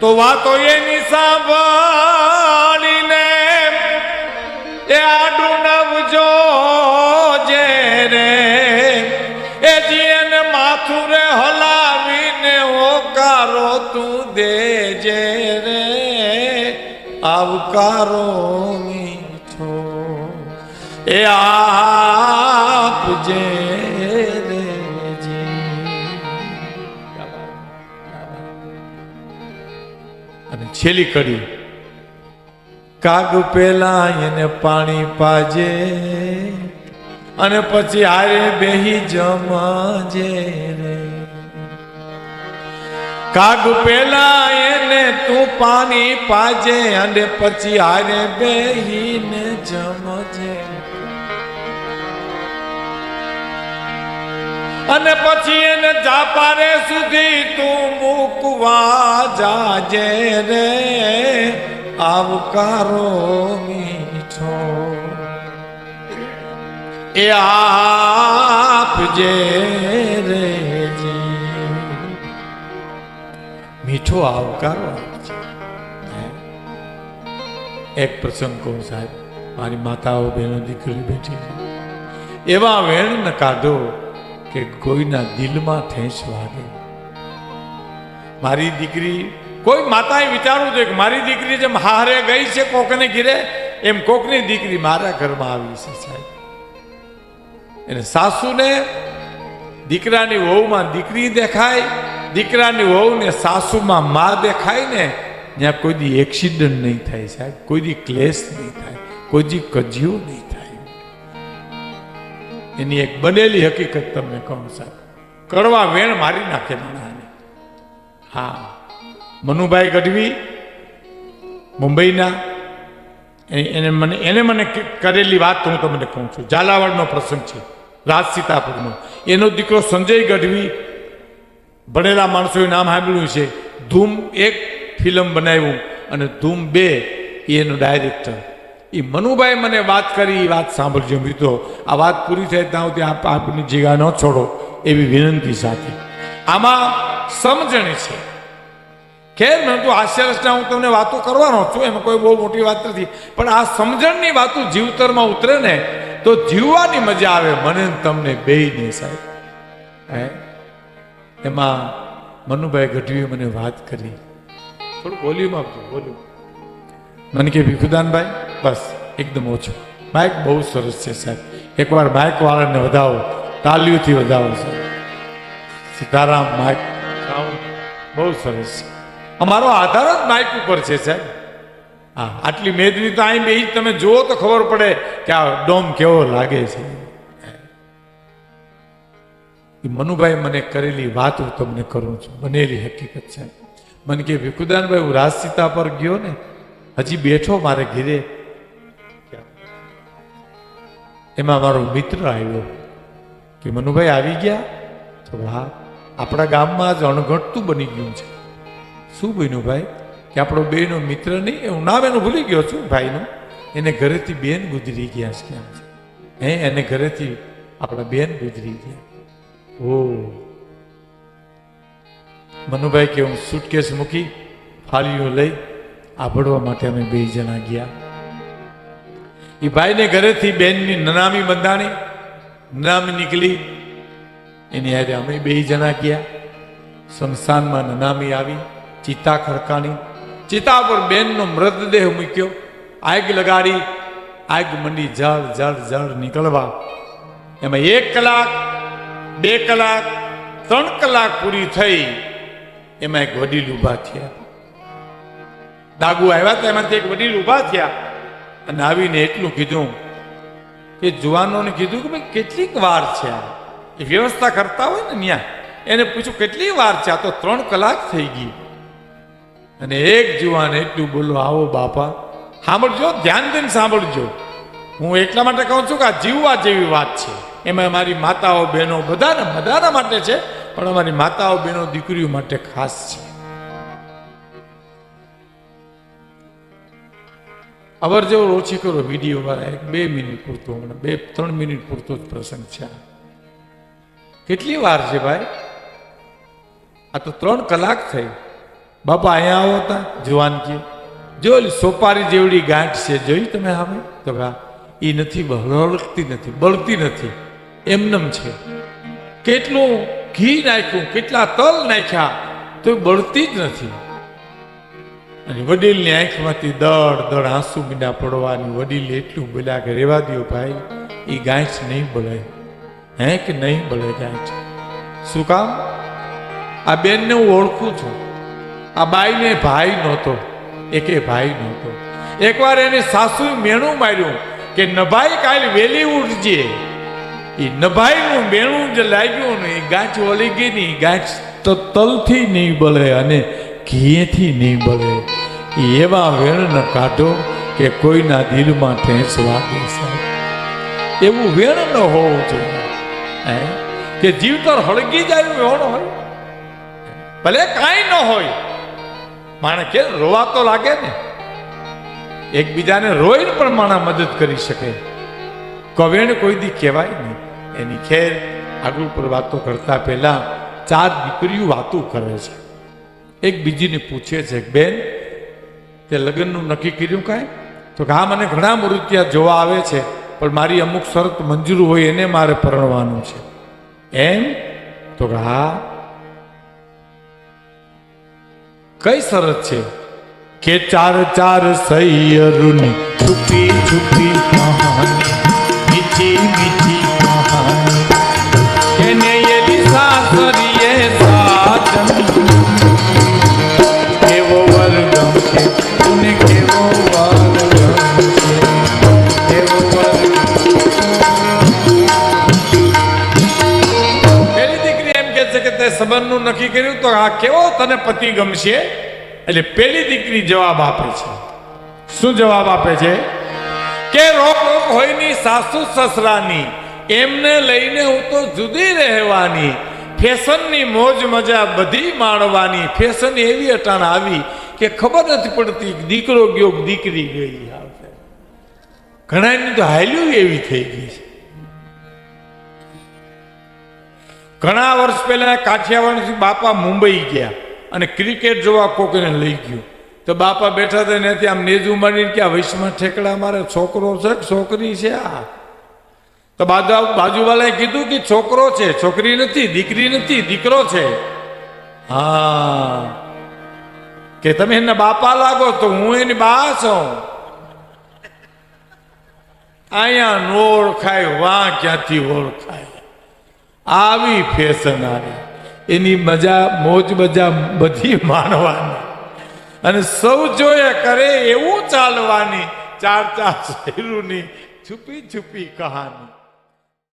તો વાતો એની સાંભળીને એ આડું નવજો જે રે, એ જીને માથું રે હલાવીને ઓકારો તું દેજે રે, આવકારો મીઠો. એ આપજે છેલ્લી કડી. કાગ પેલા એને પાણી પાજે અને પછી હારે બેહી જમાજે રે. કાગ પેલા એને તું પાણી પાજે અને પછી હારે બેહીને જમજે અને પછી એને જાપારે સુધી તું મૂકવા જાજે રે. આવકારો મીઠો. એ આપજે રે મીઠો આવકારો એક પ્રસંગ કહું સાહેબ. મારી માતાઓ, બહેનો દીકરી બેઠી એવા વેણ ન કાઢો. કે કોઈના દિલમાં ઠેસ વાગે. મારી દીકરી, કોઈ માતાએ વિચારવું જોઈએ કે મારી દીકરી જેમ હારે ગઈ છે, કોકને ઘીરે, એમ કોકની દીકરી મારા ઘરમાં આવી છે સાહેબ. એને સાસુને દીકરાની વહુમાં દીકરી દેખાય, દીકરાની વહુને સાસુમાં મા દેખાય ને, ત્યાં કોઈ દી એક્સિડન્ટ નહીં થાય સાહેબ, કોઈ દી ક્લેશ નહીં થાય, કોઈ દી કજિયું નહીં થાય એની એક બનેલી હકીકત તમને કહું સાહેબ. કરવા વેણ મારી નાખે માણાને. હા, મનુભાઈ ગઢવી મુંબઈના એને મને એને મને કરેલી વાત હું તમને કહું છું. ઝાલાવાડનો પ્રસંગ છે, રાજ સીતાપુરનો. એનો દીકરો સંજય ગઢવી ભણેલા માણસોએ નામ સાંભળ્યું છે. ધૂમ એક ફિલ્મ બનાવ્યું અને ધૂમ બે એનો ડાયરેક્ટર. એ મનુભાઈ મને વાત કરી એ વાત સાંભળજો મિત્રો. આ વાત પૂરી થાય ત્યાં સુધી આપ આપની જગ્યા ન છોડો એવી વિનંતી સાથે. આમાં સમજણ છે. ખેર મેં તો હાસ્ય હું તમને વાતો કરવાનો છું, એમાં કોઈ બહુ મોટી વાત નથી. પણ આ સમજણની વાતો જીવતરમાં ઉતરે ને, તો જીવવાની મજા આવે મને તમને તમને ને સાહેબ. હે? એમાં મનુભાઈ ગઢવીએ મને વાત કરી. થોડું બોલ્યું આપજો બોલ્યું મને કે ભીખુદાનભાઈ બસ એકદમ ઓછું. માઇક બહુ સરસ છે સાહેબ. એકવાર માઇક વાળાને વધાવો. તાલીઓથી વધાવો સાહેબ. સીતારામ સાઉન્ડ બહુ સરસ. છે અમારો આધાર જ માઇક ઉપર છે સાહેબ. હા આટલી મેદની તો અહીં બે તમે જુઓ તો ખબર પડે કે આ ડોમ કેવો લાગે છે. એ મનુભાઈ મને કરેલી વાત હું તમને કરું છું. બનેલી હકીકત છે મને કે ભીખુદાનભાઈ હું રાજ સીતા પર ગયો ને હજી બેઠો મારે ઘીરે. એમાં મારો મિત્ર આવ્યો કે, મનુભાઈ આવી ગયા? તો હા, આપણા ગામમાં જ અણઘટતું બની ગયું છે. શું બન્યું ભાઈ? કે આપણો બેનો મિત્ર નહીં? હું નામ એનું ભૂલી ગયો છું ભાઈનું. એને ઘરેથી બેન ગુજરી ગયા છે ક્યાં છે. હે, એને ઘરેથી આપણા બેન ગુજરી ગયા. ઓ. મનુભાઈ કે, હું સુટકેસ મૂકી, ફાળીઓ લઈ આભળવા માટે અમે બે જણા ગયા. એ ભાઈને ઘરેથી બેનની નનામી બંધાણી, નનામી નીકળી. એની હારે અમે બે જણા ગયા. સંસ્થાનમાં નનામી આવી, ચિતા ખડકાણી. ચિતા પર બેનનો મૃતદેહ મૂક્યો. આગ લગાડી, આગ મંડી જળ જળ જળ નીકળવા. એમાં એક કલાક, બે કલાક, ત્રણ કલાક પૂરી થઈ. એમાં એક વડીલ ઊભા થયા. દાગુ આવ્યા હતા, એમાંથી એક વડીલ ઊભા થયા. અને આવીને એટલું કીધું કે જુવાનોને કીધું કે ભાઈ, કેટલીક વાર છે આ? એ વ્યવસ્થા કરતા હોય ને ત્યાં એને પૂછ્યું, કેટલી વાર છે? આ તો ત્રણ કલાક થઈ ગઈ. અને એક જુવાન એટલું બોલો આવો બાપા, સાંભળજો, ધ્યાન દઈને સાંભળજો. હું એટલા માટે કહું છું કે આ જીવવા જેવી વાત છે. એમાં મારી માતાઓ, બહેનો બધાને, બધાના માટે છે, પણ અમારી માતાઓ, બહેનો, દીકરીઓ માટે ખાસ છે. અવર જવર ઓછી કરો વીડિયો વાળા એક બે મિનિટ પૂરતો હમણાં બે ત્રણ મિનિટ પૂરતો જ પ્રસંગ છે કેટલી વાર છે ભાઈ આ તો ત્રણ કલાક થઈ બાપા અહીંયા આવો તા, જુવાન કે, જો સોપારી જેવડી ગાંઠ છે, જોઈ તમે હવે? તો ભા એ નથી બળકતી નથી, બળતી નથી, એમનેમ છે. કેટલું ઘી નાખ્યું, કેટલા તલ નાખ્યા, તો બળતી જ નથી. અને વડીલની આંખમાંથી દડ દડ આંસુ મીંડા પડવાની વડીલ એટલું બોલ્યા કે, રેવા દો ભાઈ એ ગાંઠ નહીં બળે હે કે નહીં બળે ગાંઠ? શું કામ? આ બેનને હું ઓળખું છું. આ બાઈને ભાઈ નહોતો, એકે ભાઈ નહોતો. એકવાર એને સાસુ મેણું માર્યું કે, નભાઈ, કાલ વેલી ઉઠજે એ નભાઈનું મેણું જે લાગ્યું ને એ ગાંઠ વળી ગઈ ને ગાંઠ તો તલથી નહીં બળે અને ઘીએથી નહીં એ એવા વેણ ન કાઢો કે કોઈના દિલમાં ઠેંસ વાગે સાહેબ. એવું વેણ ન હોવું જોઈએ. હે? કે જીવતર હળગી જાય વેણ હોય? ભલે કાંઈ ન હોય. માણે કે રોવા તો લાગે ને. એકબીજાને રોઈને પણ માણા મદદ કરી શકે. કવેણ કોઈ દી કહેવાય નહીં. એની ખેર આગળ ઉપર વાતો કરતા પહેલા ચાર દીકરીઓ વાતો કરે છે. એક બીજીને પૂછે છે, બેન તે લગ્નનું નક્કી કર્યું કાંઈ? તો કે હા, મને ઘણા મૃત્યા જોવા આવે છે, પણ મારી અમુક શરત મંજૂર હોય એને મારે પરણવાનું છે. એમ? તો કે હા. કઈ શરત છે? કે ચાર ચાર સૈયરુની છુપી છુપી સંબંધનું નક્કી કર્યું તો આ કેવો તને પતિ ગમશે? એટલે પેલી દીકરી જવાબ આપે છે. શું જવાબ આપે છે? કે રોક રોક હોયની સાસુ સસરાની, એમને લઈને હું તો જુદી રહેવાની. ફેશનની મોજ મજા બધી માણવાની. ફેશન એવી અટાણ આવી કે ખબર નથી પડતી દીકરો ગયો દીકરી ગઈ. ઘણાની તો હાલ્યું એવી થઈ ગઈ છે. ઘણા વર્ષ પહેલા કાઠિયાવાડથી બાપા મુંબઈ ગયા અને ક્રિકેટ જોવા કોકને લઈ ગયું. તો બાપા બેઠા હતા ને ત્યાં નેજુ મારીને કે આ વૈશ્વમાં ઠેકડા મારે, છોકરો છે છોકરી છે આ? તો બાજુ બાજુવાળાએ કીધું કે છોકરો છે, છોકરી નથી, દીકરી નથી, દીકરો છે. હા. કે તમે એના બાપા લાગો તો હું એની બા છું. અહીંયા ઓળખાય, વાં ક્યાંથી ઓળખાય? આવી ફેશન આવી એની મજા, મોજ મજા બધી માણવાની. અને સૌ જોયા કરે એવું ચાલવાની, ચાર ચાર શહેરોની છુપી છુપી કહાની.